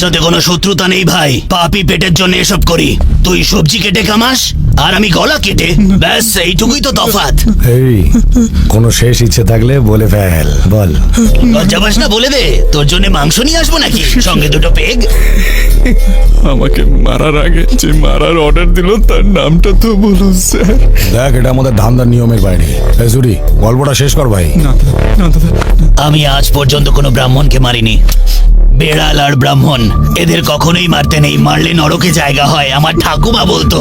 সাথে কোনো শত্রুতা নেই ভাই। পাপি পেটের জন্য এসব করি। তুই সবজি কেটে কামাস আর আমি গলা কেটে ব্যাস এইটুকুই তো তফাৎ এই কোনো শেষ ইচ্ছে থাকলে বলে ফেল বল। লজ্জা পাস না বলে দে তোর জন্য মাংস নিয়ে আসব নাকি? সঙ্গে দুটো পেগ। আমাকে মারার আগে যে মারার অর্ডার দিল তার নামটা তো বলুন স্যার। দেখ এটা আমাদের ধান্দার নিয়মের বাইরে। এই গল্পটা শেষ কর ভাই। না দাদা না দাদা। আমি আজ পর্যন্ত কোনো ব্রাহ্মণকে মারিনি। বেড়াল আর ব্রাহ্মণ। এদের কখনোই মারতে নেই মারলে নরকে জায়গা হয় আমার ঠাকুমা বলতো।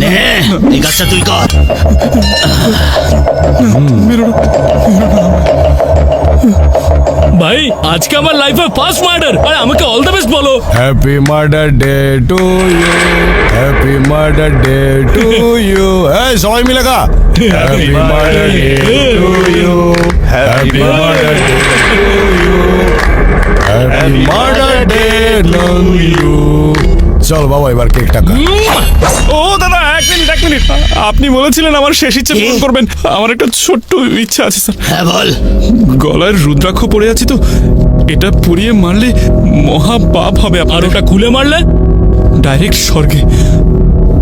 নে এই কাজটা তুই কর। ভাই আজকে আমার লাইফে ফার্স্ট মার্ডার আর আমাকে অল দ্য বেস্ট বলো। Happy murder day to you happy murder day to you এই সবাই মিলে গা happy murder day to you happy murder day to you happy murder day to you চল বাবা এবার কেকটা খা। ও দাদা এক মিনিট এক মিনিট। আপনি বলেছিলেন আমার শেষ ইচ্ছে পূরণ করবেন। আমার একটা ছোট্ট ইচ্ছা আছে স্যার। হ্যাঁ বল। গলায় রুদ্রাক্ষ পড়ে আছে তো। এটা পুড়িয়ে মারলে মহা পাপ হবে আর ওটা খুলে মারলে? ডাইরেক্ট স্বর্গে।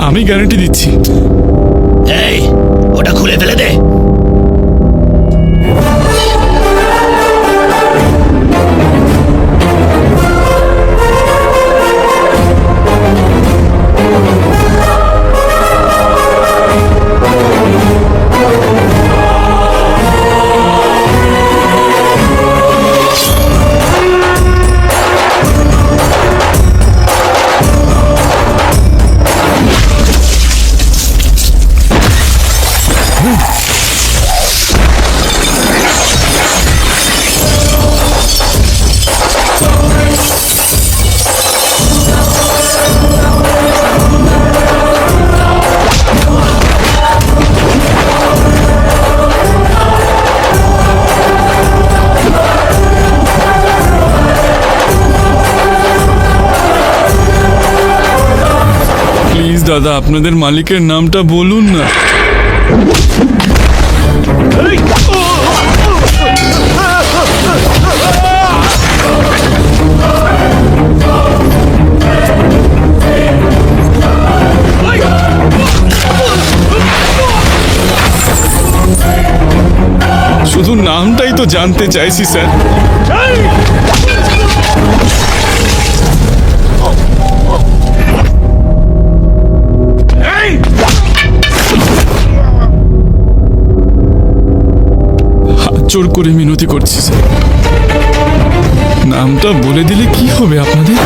আমি গ্যারান্টি দিচ্ছি। এই ওটা খুলে ফেলে দে। প্লিজ দাদা আপনাদের মালিকের নামটা বলুন না। শুধু নামটাই তো জানতে চাইছি স্যার। জোর করে মিনতি করছি নামটা বলে দিলে কি হবে আপনাদের?